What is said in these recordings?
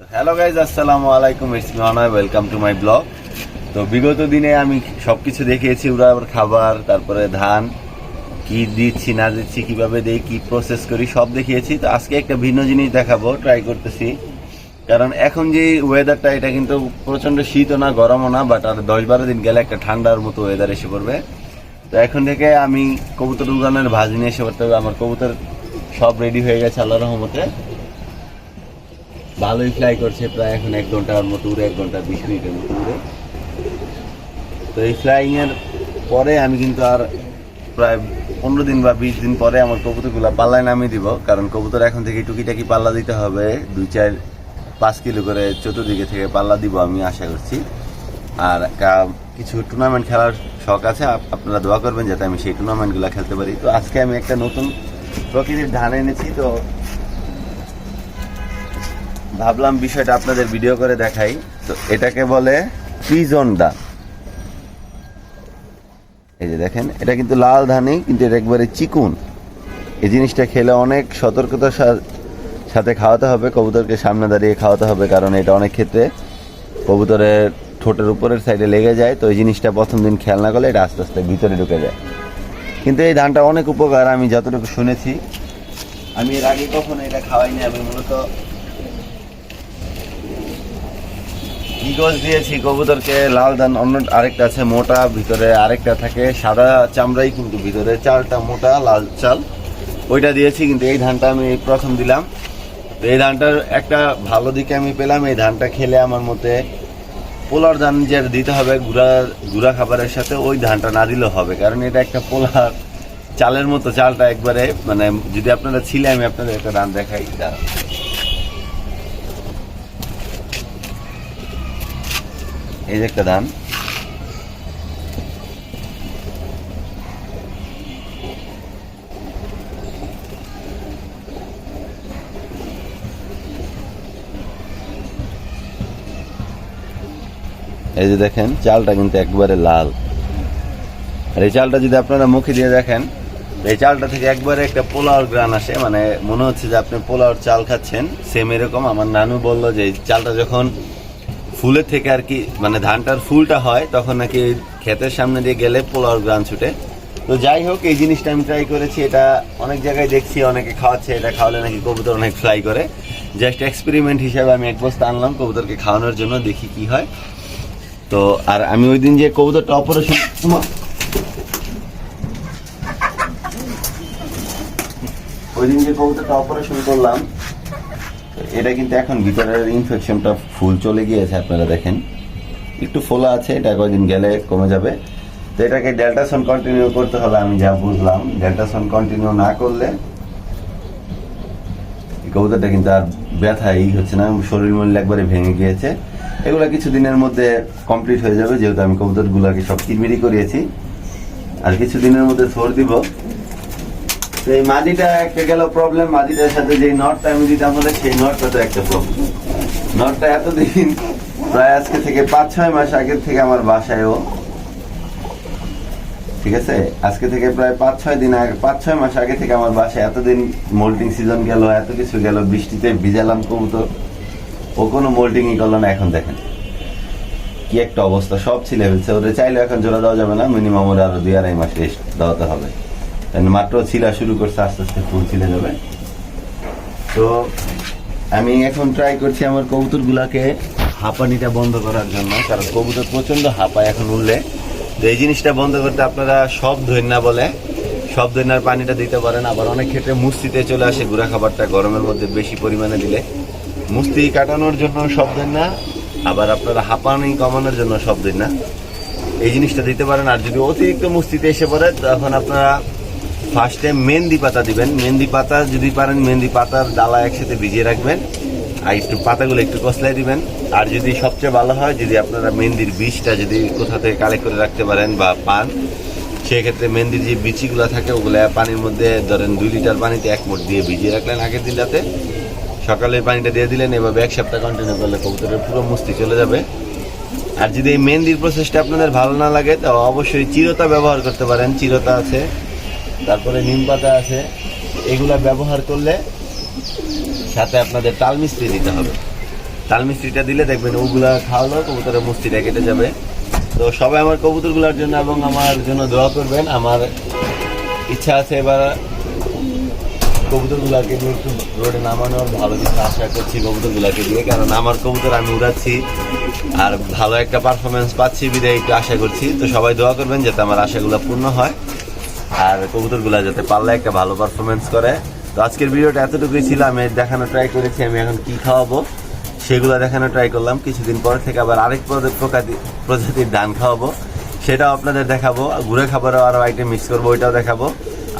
Hello guys আসসালামু আলাইকুম it's me welcome to my blog তো বিগত দিনে আমি সব কিছু দেখিয়েছি ওরা আবার খাবার, তারপরে ধান, কি দিচ্ছি, না দিচ্ছি, কীভাবে দিই, কি প্রসেস করি, সব দেখিয়েছি। তো আজকে একটা ভিন্ন জিনিস দেখাবো ট্রাই করতেছি। কারণ এখন যে ওয়েদারটা এটা কিন্তু প্রচণ্ড শীতও না, গরমও না বাট আর দশ বারো দিন গেলে একটা ঠান্ডার মতো ওয়েদার এসে পড়বে। তো এখন থেকে আমি কবুতর উড়ানোর ভাজি নিয়ে এসে পড়তে হবে। আমার কবুতর সব রেডি হয়ে গেছে আল্লাহ রহমতে। ভালোই ফ্লাই করছে, প্রায় এখন এক ঘণ্টার মতো উড়ে এক ঘণ্টা বিশ মিনিটের মতো উড়ে তো এই ফ্লাইংয়ের পরে আমি কিন্তু আর প্রায় পনেরো দিন বা বিশ দিন পরে আমার কবুতরগুলো পাল্লায় নামিয়ে দিব, কারণ কবুতর এখন থেকে টুকিটাকি পাল্লা দিতে হবে। দুই, চার, পাঁচ কিলো করে চতুর্দিকে থেকে পাল্লা দিব আমি আশা করছি। আর কিছু টুর্নামেন্ট খেলার শখ আছে আপনারা দোয়া করবেন যাতে আমি সেই টুর্নামেন্টগুলো খেলতে পারি। তো আজকে আমি একটা নতুন প্রকৃতির ধান এনেছি, তো ভাবলাম বিষয়টা আপনাদের ভিডিও করে দেখাই। তো এটাকে বলে পিজন ধান এই যে দেখেন, এটা কিন্তু লাল ধানই কিন্তু এটা একবারে চিকুন। এই জিনিসটা খেলে অনেক সতর্কতার সাথে খাওয়াতে হবে, কবুতরকে সামনে দাঁড়িয়ে খাওয়াতে হবে, কারণ এটা অনেক ক্ষেত্রে কবুতরের ঠোঁটের উপরের সাইডে লেগে যায়, তো এই জিনিসটা প্রথম দিন খেয়াল না করলে এটা আস্তে আস্তে ভিতরে ঢুকে যায়। কিন্তু এই ধানটা অনেক উপকার, আমি যতটুকু শুনেছি। আমি এর আগে কখনো এটা খাওয়াইনি, আমি মূলত ইগল দিয়েছি, কবুতরকে লাল ধান অন্য আরেকটা আছে মোটা, ভিতরে আরেকটা থাকে সাদা চামড়াই কিন্তু ভিতরে, চালটা মোটা, লাল চাল। ওইটা দিয়েছি, কিন্তু এই ধানটা আমি প্রথম দিলাম। তো এই ধানটার একটা ভালো দিকে আমি পেলাম, এই ধানটা খেলে আমার মতে পোলার ধান যে দিতে হবে, গুড়া গুড়া খাবারের সাথে ওই ধানটা না দিলেও হবে, কারণ এটা একটা পোলার চালের মতো চালটা একবারে মানে যদি আপনারা ছিলে, আমি আপনাদের একটা ধান দেখাই এই যে একটা ধান এই যে দেখেন, চালটা কিন্তু একবারে লাল। আর এই চালটা যদি আপনারা মুখে দিয়ে দেখেন, এই চালটা থেকে একবারে একটা পোলাওর গ্রান আসে। মানে মনে হচ্ছে যে আপনি পোলাওর চাল খাচ্ছেন সেম এরকম। আমার নানু বলল যে চালটা যখন ফুলের থেকে আর কি মানে ধানটার ফুলটা হয়, তখন নাকি ক্ষেতের সামনে দিয়ে গেলে পোলাওর গ্রান ছুটে। তো যাই হোক, এই জিনিসটা আমি ট্রাই করেছি, এটা অনেক জায়গায় দেখছি, অনেকে খাওয়াচ্ছে, এটা খাওয়ালে নাকি কবুতর অনেক ফ্লাই করে। জাস্ট এক্সপেরিমেন্ট হিসাবে আমি এক বস্তা আনলাম, কবুতরকে খাওয়ানোর জন্য, দেখি কি হয়। তো, আর আমি ওই দিন যে কবুতরটা অপারেশন ওই দিন যে কবুতরটা অপারেশন করলাম এটা কিন্তু এখন ভিতরের ইনফেকশনটা ফুল চলে গিয়েছে, আপনারা দেখেন। একটু ফোলা আছে, এটা কয়েকদিন গেলে কমে যাবে। তো এটাকে ডেল্টাসন কন্টিনিউ করতে হবে আমি যা বুঝলাম। ডেল্টাসন কন্টিনিউ না করলে কবুতরটা কিন্তু আর ব্যথা এই হচ্ছে না শরীর মূল্য একবারে ভেঙে গিয়েছে। এগুলো কিছু দিনের মধ্যে কমপ্লিট হয়ে যাবে, যেহেতু আমি কবুতরগুলোকে সব কিরমিরি করিয়েছি। আর কিছু দিনের মধ্যে থর দিব। এই মাটিটা একটা গেল প্রবলেম মাটিটার সাথে যে নটটা আমি দিতাম বলে সেই নটটা একটা প্রবলেম নটটা এতদিন, প্রায় আজকে থেকে পাঁচ ছয় মাস আগের থেকে আমার বাসায়ও ঠিক আছে? আজকে থেকে প্রায় পাঁচ ছয় দিন আগে পাঁচ ছয় মাস আগে থেকে আমার বাসায় এতদিন মোল্টিং সিজন গেল, এত কিছু গেল, বৃষ্টিতে ভিজালাম কবুতর। ও কোনো মোল্টিংই করল না, এখন দেখেন। কি একটা অবস্থা, সব ছিলে ফেলছে ওদের চাইলে এখন জোড়া দেওয়া যাবে না মিনিমাম ওরা আরও দুই আড়াই মাস রেস্ট দেওয়াতে হবে। মাত্র ছিলা শুরু করছে, আস্তে আস্তে ফুল ছিলে যাবে। তো আমি এখন ট্রাই করছি আমার কবুতর গুলাকে হাঁপানিটা বন্ধ করার জন্য, কারণ কবুতর প্রচণ্ড হাঁপায় এখন উঠলে তো এই জিনিসটা বন্ধ করতে আপনারা সব ধৈর্যা বলে, সব ধৈর্যার পানিটা দিতে পারেন। আবার অনেক ক্ষেত্রে মুস্তিতে চলে আসে গুঁড়া খাবারটা গরমের মধ্যে বেশি পরিমাণে দিলে। মুস্তি কাটানোর জন্য সব ধৈর্যা আবার আপনারা হাঁপানি কমানোর জন্য সব ধৈর্যা এই জিনিসটা দিতে পারেন, আর যদি অতিরিক্ত মুস্তিতে এসে পড়ে, তখন আপনারা ফার্স্টে মেহেন্দি পাতা দিবেন। মেহেন্দি পাতা যদি পারেন, মেহেন্দি পাতার ডালা একসাথে ভিজিয়ে রাখবেন। আর একটু পাতাগুলো একটু কসলাই দিবেন। আর যদি সবচেয়ে ভালো হয়, যদি আপনারা মেহেন্দির বীজটা যদি কোথা থেকে কালেক্ট করে রাখতে পারেন বা পান, সেক্ষেত্রে মেহেন্দির যে বিচিগুলো থাকে, ওগুলো পানির মধ্যে ধরেন দুই লিটার পানিতে এক মুঠ দিয়ে ভিজিয়ে রাখলেন আগের দিন রাতে সকালে পানিটা দিয়ে দিলেন, এভাবে এক সপ্তাহ কন্টিনিউ করলে কবুতরের পুরো মুস্তি চলে যাবে। আর যদি এই মেহেন্দির প্রসেসটা আপনাদের ভালো না লাগে তো অবশ্যই চিরতা ব্যবহার করতে পারেন। চিরতা আছে। তারপরে নিম পাতা আছে, এগুলা ব্যবহার করলে সাথে আপনাদের তাল মিস্ত্রি দিতে হবে। তাল মিষ্টিটা দিলে দেখবেন ওগুলা খাওয়ালো কবুতরের মুস্তিটা কেটে যাবে। তো সবাই আমার কবুতরগুলোর জন্য এবং আমার জন্য দোয়া করবেন। আমার ইচ্ছা আছে এবার কবুতরগুলাকে রোডে নামানোর। ভালো কিছু আশা করছি কবুতরগুলাকে দিয়ে কারণ আমার কবুতর আমি উড়াচ্ছি আর ভালো একটা পারফরমেন্স পাচ্ছি বিদায়, একটু আশা করছি। তো সবাই দোয়া করবেন যাতে আমার আশাগুলো পূর্ণ হয়। আর কবুতরগুলা যাতে পারলে একটা ভালো পারফরমেন্স করে। তো আজকের ভিডিওটা এতটুকুই ছিল, আমি দেখানো ট্রাই করেছি, আমি এখন কি খাওয়াবো, সেগুলো দেখানো ট্রাই করলাম। কিছুদিন পর থেকে আবার আরেক প্রজাতির ধান খাওয়াবো। সেটাও আপনাদের দেখাবো ঘুরে খাবারও আরও আইটেম মিক্স করব, ওইটাও দেখাবো।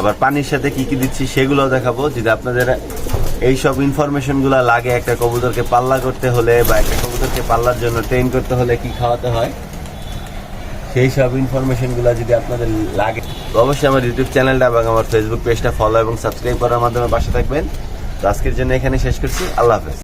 আবার পানির সাথে কি কি দিচ্ছি সেগুলোও দেখাবো, যদি আপনাদের এই এইসব ইনফরমেশনগুলো লাগে, একটা কবুতরকে পাল্লা করতে হলে বা একটা কবুতরকে পাল্লার জন্য ট্রেন করতে হলে কি খাওয়াতে হয়। সেই সব ইনফরমেশনগুলো যদি আপনাদের লাগে অবশ্যই আমার ইউটিউব চ্যানেলটা এবং আমার ফেসবুক পেজটা ফলো এবং সাবস্ক্রাইব করার মাধ্যমে বাসা থাকবেন। তো আজকের জন্য এখানে শেষ করছি। আল্লাহ হাফেজ।